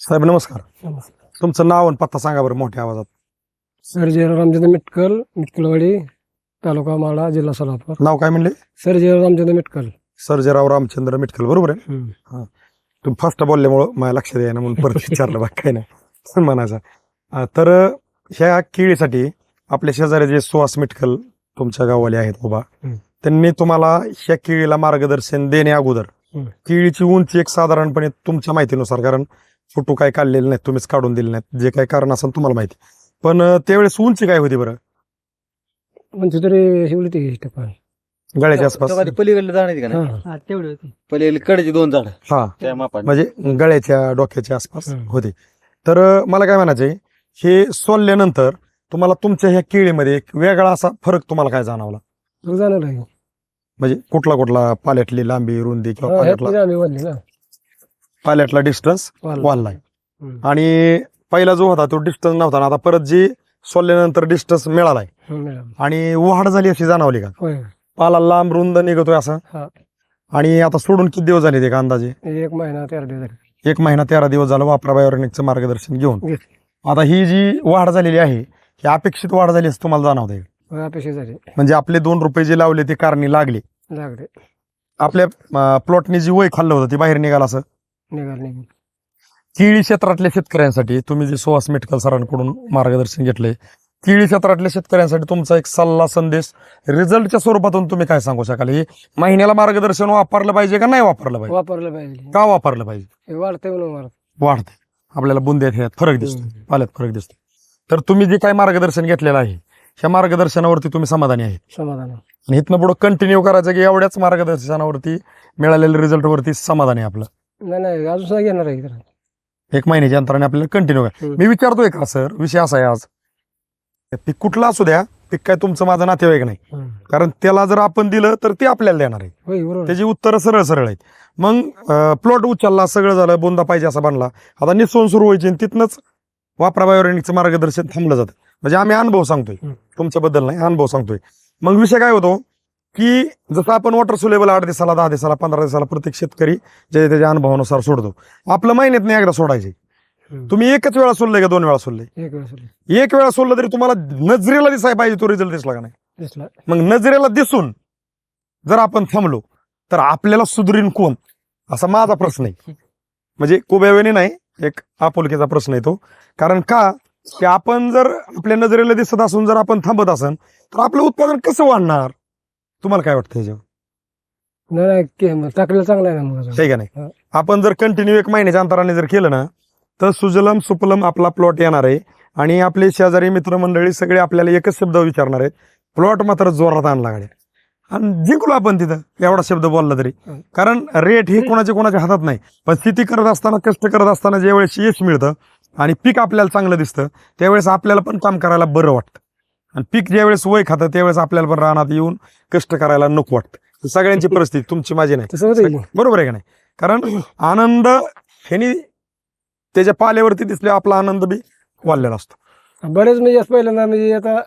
साहेब नमस्कार. तुमचं नाव आणि पत्ता सांगा बरं मोठ्या आवाजात. सर्जेराव रामचंद्र मिटकल मिटकलवाडी तालुका माळा जिल्हा सोलापूर. नाव काय म्हणले? सर्जेराव रामचंद्र मिटकल. सर्जेराव रामचंद्र मिटकल बरोबर आहे? हम्म. तुम्ही फर्स्ट बोलल्यामुळं मला लक्षात येईना म्हणून परत विचारलं बाकी काय नाही. म्हणायचं. अं, तर ह्या केळीसाठी आपल्या शेजारी जे सुहास मिटकल तुमच्या गाववाले आहेत उभा हम्म. त्यांनी तुम्हाला ह्या केळीला मार्गदर्शन देण्या अगोदर हम्म. केळीची उंची एक साधारणपणे तुमच्या माहितीनुसार कारण फोटो काय काढलेले नाहीत तुम्हीच काढून दिले नाहीत जे काही कारण असेल तुम्हाला माहिती. पण अं, त्यावेळेस उंची काय होती बरं? म्हणजे तरी शिवली ती गळ्याच्या आसपास. पलीकडले झाड आहेत का नाही? हा. तेवढी होती. पलीकडे कडेचे दोन झाड. हा. त्या मापाने म्हणजे गळ्याच्या डोक्याच्या आसपास हम्म. होते. तर अं, मला काय म्हणायचंय हे सोलल्यानंतर तुम्हाला तुमच्या ह्या केळीमध्ये एक वेगळा असा फरक तुम्हाला काय जाणवला? मग जाणार आहे म्हणजे कुठला कुठला पाल्यातली लांबी रुंदी किंवा हा, ह्यात पाल्यातला? म्हणजे आम्ही वाढली ना. पाल्यातला डिस्टन्स वाढला. आणि पहिला जो होता तो डिस्टन्स नव्हता ना आता परत जी सोलल्यानंतर डिस्टन्स मिळालाय. आणि वाढ झाली अशी जाणवली का? पाला लांब रुंद निघतोय असं. आणि आता सोडून किती दिवस झाले ते का अंदाजे? एक महिना तेरा दिवस झाले. एक महिना तेरा दिवस झाला वापरा बायोरेनिकचं मार्गदर्शन घेऊन. आता ही जी वाढ झालेली आहे ही अपेक्षित वाढ झाली असं तुम्हाला जाणवते होय, अपेक्षा झाली. म्हणजे आपले दोन रुपये जे लावले ते कारणी लागले. लागले. आपल्या प्लॉटने जी वय खाल्लं होतं ती बाहेर निघाला असं. निघाल निघून केळी क्षेत्रातल्या शेतकऱ्यांसाठी तुम्ही जे सुहास मेटकल सरांकडून मार्गदर्शन घेतले केळी क्षेत्रातल्या शेतकऱ्यांसाठी तुमचा एक सल्ला संदेश रिझल्टच्या स्वरूपातून तुम्ही काय सांगू शकाल? हे महिन्याला मार्गदर्शन वापरलं पाहिजे का नाही वापरलं पाहिजे? वापरलं पाहिजे. का वापरलं पाहिजे? हे म्हणून वाढत वाढते आपल्याला बुंद्यात ह्यात फरक दिसतो पाल्यात फरक दिसतो तर तुम्ही जे काय मार्गदर्शन घेतलेलं आहे ह्या मार्गदर्शनावरती तुम्ही समाधानी आहे. समाधान. आणि इथनं पुढं कंटिन्यू करायचं की एवढ्याच मार्गदर्शनावरती मिळालेल्या रिझल्टवरती समाधान आहे आपलं. नाही नाही अजून सुद्धा घेणार आहे इकडं. एक महिन्याच्या अंतराने आपल्याला कंटिन्यू करा. हम्म. मी विचारतोय का सर विषय असा आहे आज. पीक कुठला असू द्या पीक काय तुमचं माझं नातेवाईक नाही. हम्म. कारण त्याला जर आपण दिलं तर ते आपल्याला देणार आहे. होय बरोबर. त्याची उत्तरं सरळ सरळ आहेत. मग प्लॉट उचलला सगळं झालं बोंदा पाहिजे असा बनला. आता निसवून सुरू व्हायची आणि तिथनंच वापरा बायोरेनिकचं मार्गदर्शन थांबलं जातं. म्हणजे आम्ही अनुभव सांगतोय. हम्म. तुमच्याबद्दल नाही अनुभव सांगतोय. मग विषय काय होतो? की जसं आपण वॉटर सुलेबल आठ दिवसाला दहा दिवसाला पंधरा दिवसाला प्रत्येक शेतकरी जे त्याच्या अनुभवानुसार सोडतो. आपलं महिन्यात नाही एकदा सोडायचे. तुम्ही एकच वेळा सोडले का दोन वेळा सोडले? एक वेळ सोडली. एक वेळा सोडलं तरी तुम्हाला नजरेला दिसाय पाहिजे तो रिझल्ट दिसला का नाही? दिसला. मग नजरेला दिसून जर आपण थांबलो तर आपल्याला सुधरीन कोण? असा माझा प्रश्न आहे. म्हणजे कुब्यावेने नाही एक आपुलकीचा प्रश्न आहे तो. कारण का? की आपण जर आपल्या नजरेला दिसत असून जर आपण थांबत असन तर आपलं उत्पादन कसं वाढणार? तुम्हाला काय वाटतं ह्याच्यावर? नाही नाही के- मग टाकलेलं चांगलं आहे ना मग अजून. आहे का नाही. आपण जर कंटिन्यू एक महिन्याच्या अंतराने जर केलं ना तर सुजलम सुपलम आपला प्लॉट येणार आहे. आणि आपले शेजारी मित्रमंडळी सगळे आपल्याला एकच शब्द विचारणार आहेत. प्लॉट मात्र जोरात आणला गाड्या आणि जिंकलो आपण तिथं एवढा शब्द बोलला तरी. हा. कारण रेट हे कोणाच्या कोणाच्या हातात नाही. पण स्थिती करत असताना कष्ट करत असताना ज्यावेळेस यश मिळतं आणि पीक आपल्याला चांगलं दिसतं त्यावेळेस आपल्याला पण काम करायला बरं वाटतं. आणि पीक ज्यावेळेस वय खातं त्यावेळेस आपल्याला पण रानात येऊन कष्ट करायला नको वाटतं. ही सगळ्यांची परिस्थिती तुमची माझी नाही. बरोबर आहे का नाही? कारण आनंद ह्यानी त्याच्या पाल्यावरती दिसले आपला आनंद बी वाढलेला असतो. बरेच म्हणजे असं पहिल्यांदा म्हणजे आता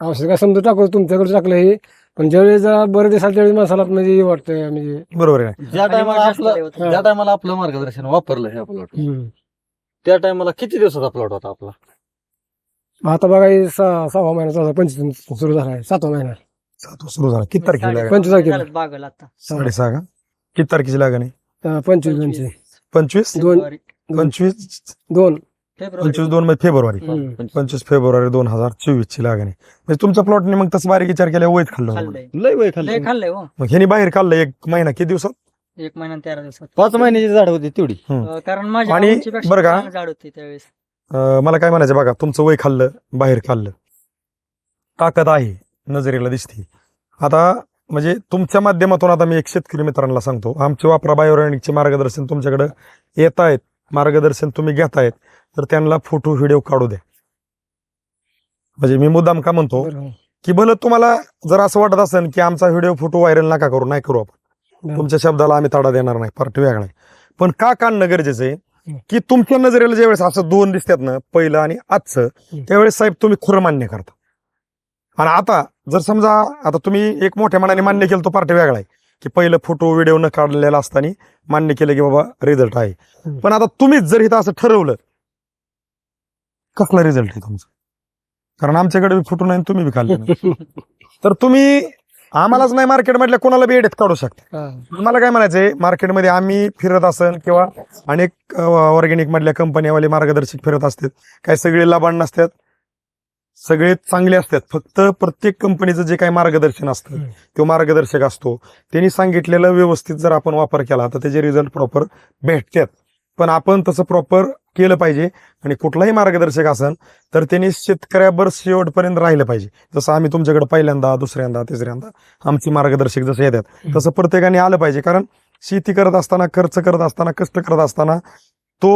औषध काय समजा टाकू तुमच्याकडे टाकलं हे पण ज्यावेळेस जरा बरं दिसाल त्यावेळेस माणसाला म्हणजे हे वाटतं म्हणजे बरोबर आहे ज्या टायमाला आपलं. ज्या टायमाला आपलं मार्गदर्शन वापरलं ह्या प्लॉट त्या टायमाला किती दिवसाचा प्लॉट होता आपला? आता बघा हे सहा सहावा महिना चालू पंचवीस सुरू झाला आहे सातवा महिना. सातवा सुरू झाला. किती तारखेला लागेल? पंचवीस तारखेला. झालं बागल आता. साडेसहा का? किती तारखेची लागण आहे? अं, पंचवीस दोनशे पंचवीस? दोन. फेब्रुवारी. पंचवीस? दोन. फेब्रुवारी. पंचवीस दोन मध्ये फेब्रुवारी. हम्म. पंचवीस. फेब्रुवारी दोन हजार चोवीस ची लागण आहे. म्हणजे तुमच्या प्लॉटने मग तसं बारीक विचार केल्या वैत खाल्लं. खाल्लंय. लय वय लय खाल्लं खाल्लंय हो. मग ह्यानी बाहेर खाल्लं एक महिना किती दिवसात? एक महिना तेरा दिवसात. पाच महिन्याची झाड होती तेवढी. अं, कारण माझ्या आणि बरं का? झाड होती त्यावेळेस. मला काय म्हणायचं बघा तुमचं वय खाल्लं बाहेर खाल्लं ताकद आहे नजरेला दिसते आता म्हणजे तुमच्या माध्यमातून आता मी एक शेतकरी मित्रांना सांगतो आमचे वापरा बायोरेनिकचे मार्गदर्शन तुमच्याकडे येत आहेत मार्गदर्शन तुम्ही घेतायत तर त्यांना फोटो व्हिडिओ काढू द्या म्हणजे मी मुद्दाम का म्हणतो. की भलं तुम्हाला जर असं वाटत असेल की आमचा व्हिडिओ फोटो व्हायरल नका करू नाही करू आपण. तुमच्या शब्दाला आम्ही तडा देणार नाही पार्ट वेगळा पण का काढणं गरजेचं आहे. की तुमच्या नजरेला ज्यावेळेस असं दोन दिसतात ना पहिलं आणि आजचं. त्यावेळेस साहेब तुम्ही खरं मान्य करता आणि आता जर समजा आता तुम्ही एक मोठ्या मनाने मान्य केलं तो पार्ट वेगळा आहे की पहिलं फोटो व्हिडिओ न काढलेला असताना मान्य केलं की बाबा रिझल्ट आहे. पण आता तुम्हीच जर इथं असं ठरवलं कसला रिझल्ट आहे तुमचा कारण आमच्याकडे फोटो नाही तुम्ही बी नाही. तर तुम्ही आम्हालाच नाही मार्केटमधल्या कोणाला बी एडेत काढू शकता. मला काय म्हणायचंय? मार्केटमध्ये आम्ही फिरत असन किंवा अनेक ऑर्गॅनिक मधल्या कंपन्यावाले मार्गदर्शक फिरत असतात. काय सगळे लाभांड नसतात. सगळे चांगले असतात. फक्त प्रत्येक कंपनीचं जे काही मार्गदर्शन असतं. किंवा मार्गदर्शक असतो त्यांनी सांगितलेलं व्यवस्थित जर आपण वापर केला तर त्याचे रिझल्ट प्रॉपर भेटतात. पण आपण तसं प्रॉपर केलं पाहिजे. आणि कुठलाही मार्गदर्शक असन तर त्यांनी शेतकऱ्याबर शेवटपर्यंत राहिलं पाहिजे. जसं आम्ही तुमच्याकडे पहिल्यांदा दुसऱ्यांदा तिसऱ्यांदा आमचे मार्गदर्शक जसे येतात तसं प्रत्येकाने आलं पाहिजे. कारण शेती करत असताना खर्च करत असताना कष्ट करत असताना तो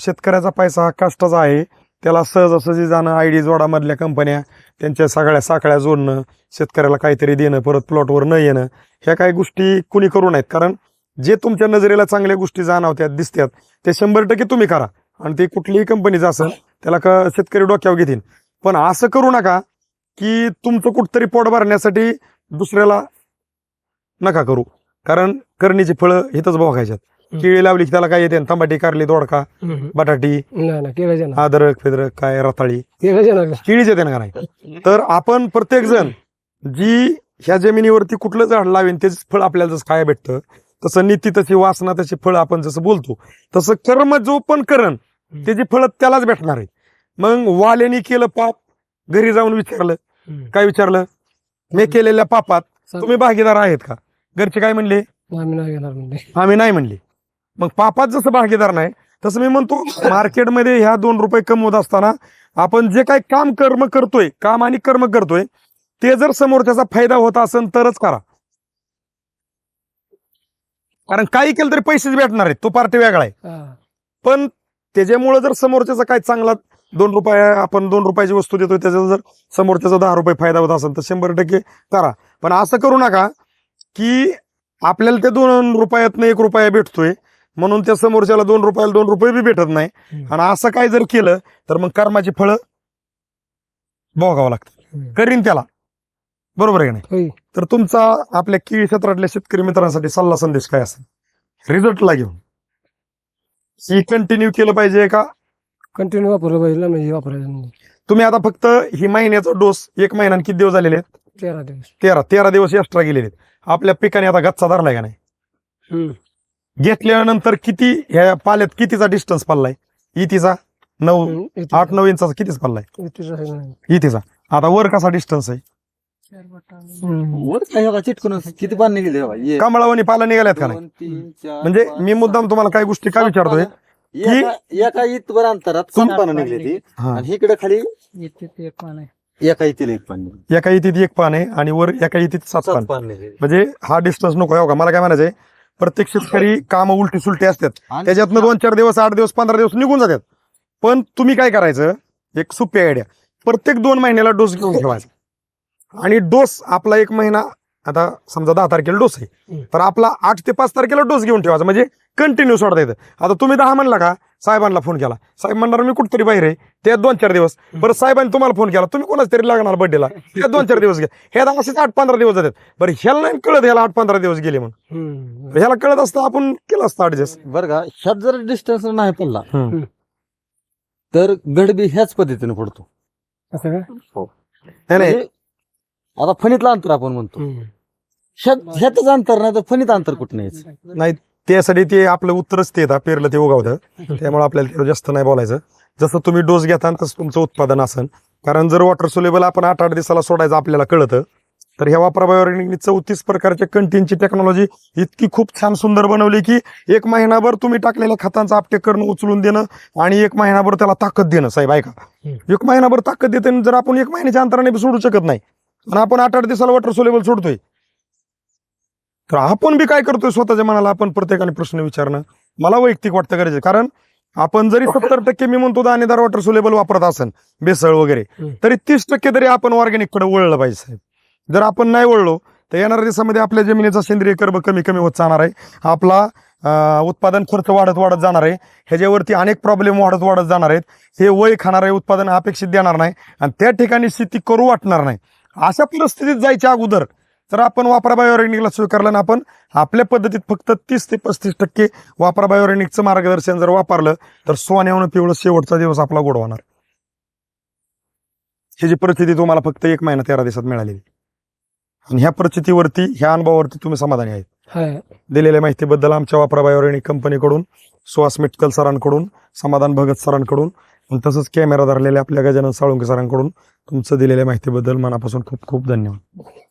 शेतकऱ्याचा पैसा हा कष्टाचा आहे. त्याला सहजासहजी जाणं आय डी जोडामधल्या कंपन्या त्यांच्या सगळ्या साखळ्या जोडणं शेतकऱ्याला काहीतरी देणं परत प्लॉटवर न येणं ह्या काही गोष्टी कुणी करू नयेत. कारण जे तुमच्या नजरेला चांगल्या गोष्टी जाणवत्यात दिसतात ते शंभर टक्के तुम्ही करा. आणि ते कुठलीही कंपनीचं असेल त्याला का शेतकरी डोक्यावर घेतील. पण असं करू नका की तुमचं कुठतरी पोट भरण्यासाठी दुसऱ्याला नका करू. कारण करणीची फळं हिथंच भोगायच्यात. केळी लावली की त्याला काय येते? तंबाटी कारली दोडका. बटाटी अदरक फेदरक काय रताळी. केळाचे येते ना का नाही? तर आपण प्रत्येक जण जी ह्या जमिनीवरती कुठलं झाड लावेन त्याच फळ आपल्याला जसं काय भेटतं तसं नीती तशी वासना तशी फळं आपण जसं बोलतो तसं कर्म जो पण करण त्याची फळं त्यालाच भेटणार आहे मग वाल्यानी केलं पाप घरी जाऊन विचारलं. काय विचारलं? मी केलेल्या पापात. तुम्ही भागीदार आहेत का? घरचे काय म्हणले? आम्ही नाही म्हणले. मग पापात जसं भागीदार नाही तसं मी म्हणतो मार्केटमध्ये ह्या दोन रुपये कमवत असताना आपण जे काही काम कर्म करतोय काम आणि कर्म करतोय ते जर समोरच्याचा फायदा होत असेल तरच करा. कारण काही केलं तरी पैसेच भेटणार आहेत तो पार्टी वेगळा आहे. पण त्याच्यामुळे जर समोरच्याचा काय चांगला दोन रुपये आपण दोन रुपयाची वस्तू देतोय त्याचा जर समोरच्याचा दहा रुपये फायदा होत असेल तर शंभर टक्के करा पण असं करू नका की आपल्याला त्या दोन रुपयातनं एक रुपया भेटतोय म्हणून त्या समोरच्याला दोन रुपयाला दोन रुपये बी भेटत नाही. आणि असं काय जर केलं तर मग कर्माची फळं भोगावं लागतं. करीन त्याला बरोबर आहे का नाही. तर तुमचा आपल्या केळी क्षेत्रातल्या शेतकरी मित्रांसाठी सल्ला संदेश काय असेल? रिझल्टला घेऊन. ही कंटिन्यू केलं पाहिजे का? कंटिन्यू वापरलं पाहिजे म्हणजे वापरायचं म्हणजे. तुम्ही आता फक्त ही महिन्याचा डोस एक महिना आणि किती दिवस झालेले आहेत? तेरा दिवस. तेरा तेरा दिवस एक्स्ट्रा गेलेले आहेत. आपल्या पिकाने आता गच्चा धरलाय का नाही? हम्म. घेतल्यानंतर किती ह्या पाल्यात कितीचा डिस्टन्स पडलाय? इतीचा? नऊ हम्म. इथे- आठ नऊ इंचाचा कितीच पडलाय? इथेच आहे ना. इतीचा. आता वर कसा डिस्टन्स आहे. वर काय बघा चिटकून किती पाणी गेले बघा एक, कमळावणी पाला निघाल्यात का नाही? दोन, तीन, चार, म्हणजे पाच, मी मुद्दाम तुम्हाला काही गोष्टी का सात विचारतोय पानं. एका एका इतवर अंतरात सात पानं निघले ती. हा. आणि इकडे खाली इथे ते एक पान आहे. एका इथले एक एका इतीत एक पान आहे आणि वर एका इतीत सात सात पान. पान निघले. म्हणजे हा डिस्टन्स नको आहे हो का? मला काय म्हणायचंय प्रत्येक शेतकरी काम उलटी सुलटी असतात. आणि त्याच्यातनं दोन चार दिवस आठ दिवस पंधरा दिवस निघून जातात. पण तुम्ही काय करायचं? एक सोपी आयडिया प्रत्येक दोन महिन्याला डोस घेऊन ठेवायचा. आणि डोस आपला एक महिना आता समजा दहा तारखेला डोस आहे. तर आपला आठ ते पाच तारखेला डोस घेऊन ठेवायचा म्हणजे कंटिन्यू सोडता येतं. आता तुम्ही दहा म्हणला का साहेबांना फोन केला. साहेब म्हणणार मी कुठतरी बाहेर आहे. ते दोन चार दिवस. परत साहेबांनी तुम्हाला फोन केला. तुम्ही कोणाच तरी लागणार बर्थडेला हे दोन चार दिवस घ्या हे आता असेच आठ पंधरा दिवस जातात. बरं ह्याला नाही कळत ह्याला आठ पंधरा दिवस गेले म्हणून. ह्याला कळत असतं आपण केलं असतं ऍडजस्ट बरं का ह्यात जर डिस्टन्स नाही पडला. तर गडबी ह्याच पद्धतीने पडतो. असं का? नाही नाही. म्हणजे आता फणीतलं अंतर आपण म्हणतो. ह्यात ह्यातच अंतर नाही तर फणीत अंतर कुठं नाही नाही त्यासाठी ते आपलं उत्तरच ते येतं पेरलं ते उगावतं. त्यामुळे आपल्याला जास्त नाही बोलायचं. जसं तुम्ही डोस घेता तसं तुमचं उत्पादन असेल कारण जर वॉटर सोलेबल आपण आठ आठ दिवसाला सोडायचं आपल्याला कळतं तर ह्या वापराबायोरिकनी चौतीस प्रकारच्या कंटीनची टेक्नॉलॉजी इतकी खूप छान सुंदर बनवली की एक महिनाभर तुम्ही टाकलेल्या खतांचा आपटे करणं उचलून देणं आणि एक महिनाभर त्याला ताकद देणं साहेब ऐका. एक महिनाभर ताकद देते आणि जर आपण एक महिन्याच्या अंतराने बी सोडू शकत नाही आणि आपण आठ आठ दिवसाला वॉटर सोलेबल सोडतोय. तर आपण बी काय करतोय स्वतःच्या मनाला? आपण प्रत्येकाने प्रश्न विचारणं. मला वैयक्तिक वाटतं गरजेचं. कारण आपण जरी सत्तर टक्के मी म्हणतो दाणेदार वॉटर सोलेबल वापरत असेल बेसळ वगैरे. तरी तीस टक्के तरी आपण ऑर्गॅनिककडे वळलं पाहिजे साहेब. जर आपण नाही वळलो तर येणाऱ्या दिवसामध्ये आपल्या जमिनीचा सेंद्रिय कर्ब कमी कमी होत जाणार आहे. आपला उत्पादन खर्च वाढत वाढत जाणार आहे. ह्याच्यावरती अनेक प्रॉब्लेम वाढत वाढत जाणार आहेत. हे वय खाणार आहे उत्पादन अपेक्षित देणार नाही. आणि त्या ठिकाणी शेती करू वाटणार नाही. अशा परिस्थितीत जायच्या अगोदर तर आपण वापरा बायोरेनिकला स्वीकारलं ना आपण आपल्या पद्धतीत फक्त तीस ते पस्तीस टक्के वापरा बायोरेनिकचं मार्गदर्शन जर वापरलं तर सोन्याहून पिवळं शेवटचा दिवस आपला गोड होणार. ह्याची परिस्थिती तुम्हाला फक्त एक महिना तेरा दिवसात मिळालेली. आणि ह्या परिस्थितीवरती ह्या अनुभवावरती तुम्ही समाधानी आहेत. दिलेल्या माहितीबद्दल आमच्या वापरा बायोरेनिक कंपनीकडून सुहास मिटकल सरांकडून समाधान भगत सरांकडून आणि तसंच कॅमेरा धरलेले आपल्या गजानन साळुंके सरांकडून तुमचं दिलेल्या माहितीबद्दल मनापासून खूप खूप धन्यवाद.